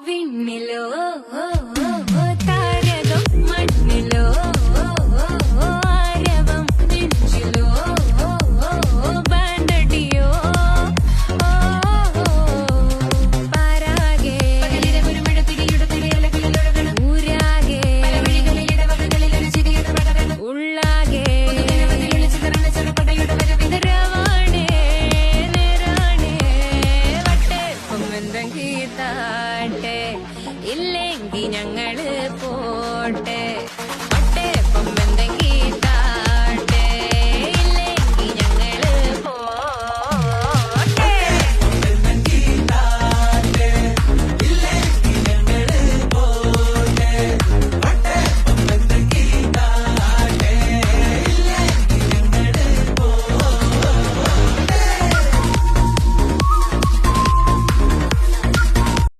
വിണ്ണിലോ താരകം മണ്ണിലോ ആരവം നെഞ്ചിലോ ബാൻഡടിയോ പാരാകെ ഊരാകെ ഉള്ളാകെ നിറാണേ വട്ടേ പൊങ്ങന്തെങ്കി താട്ടെ ഇല്ലെങ്കി ഞങ്ങൾ പോട്ടെ.